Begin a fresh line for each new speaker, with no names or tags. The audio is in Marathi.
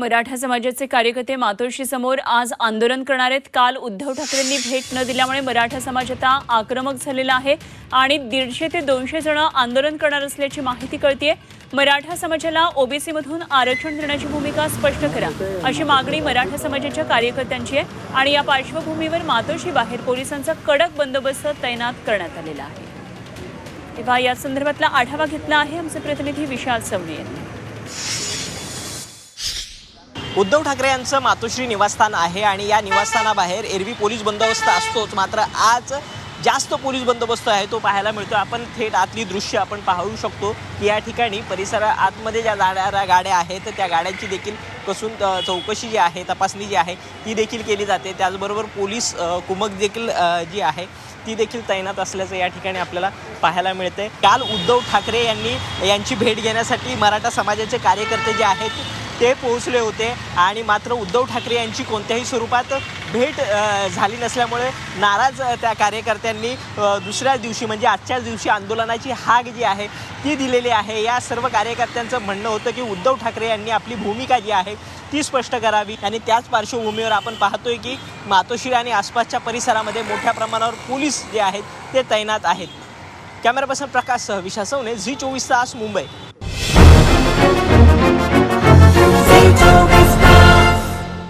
मराठा समाजाचे कार्यकर्ते मातोश्री समोर आज आंदोलन करणार आहेत. काल उद्धव ठाकरेंनी भेट न दिल्यामुळे मराठा समाज आता आक्रमक झालेला आहे आणि दीडशे ते दोनशे जण आंदोलन करणार असल्याची माहिती कळतीये. मराठा समाजाला ओबीसीमधून आरक्षण देण्याची भूमिका स्पष्ट करा. अशी मागणी मराठा समाजाच्या कार्यकर्त्यांची आहे आणि या पार्श्वभूमीवर मातोश्री बाहेर पोलिसांचा कडक बंदोबस्त तैनात करण्यात आलेला आहे. तेव्हा या संदर्भातला आढावा घेतला आहे आमचे प्रतिनिधी विशाल सवणे यांनी.
उद्धव ठाकरे यांचं मातोश्री निवासस्थान आहे आणि या निवासस्थानाबाहेर एरवी पोलीस बंदोबस्त असतोच. मात्र आज जास्त पोलीस बंदोबस्त आहे तो पाहायला मिळतो आपण थेट आतली दृश्य आपण पाहू शकतो की या ठिकाणी परिसरा आतमध्ये ज्या जाणाऱ्या गाड्या आहेत त्या गाड्यांची देखील कसून चौकशी जी आहे तपासणी जी आहे ती देखील केली जाते. त्याचबरोबर पोलीस कुमक देखील जी आहे ती देखील तैनात असल्याचं या ठिकाणी आपल्याला पाहायला मिळते काल उद्धव ठाकरे यांनी यांची भेट घेण्यासाठी मराठा समाजाचे कार्यकर्ते जे आहेत ते पोहोचले होते आणि मात्र उद्धव ठाकरे यांची कोणत्याही स्वरूपात भेट झाली नसल्यामुळे नाराज त्या कार्यकर्त्यांनी दुसऱ्या दिवशी म्हणजे आजच्याच दिवशी आंदोलनाची हाक जी आहे ती दिलेली आहे. या सर्व कार्यकर्त्यांचं म्हणणं होतं की उद्धव ठाकरे यांनी आपली भूमिका जी आहे ती स्पष्ट करावी. आणि त्याच पार्श्वभूमीवर आपण पाहतोय की मातोश्री आणि आसपासच्या परिसरामध्ये मोठ्या प्रमाणावर पोलीस जे आहेत ते तैनात आहेत. कॅमेरा पर्सन प्रकाश सह विशा सवणे झी चोवीस तास मुंबई.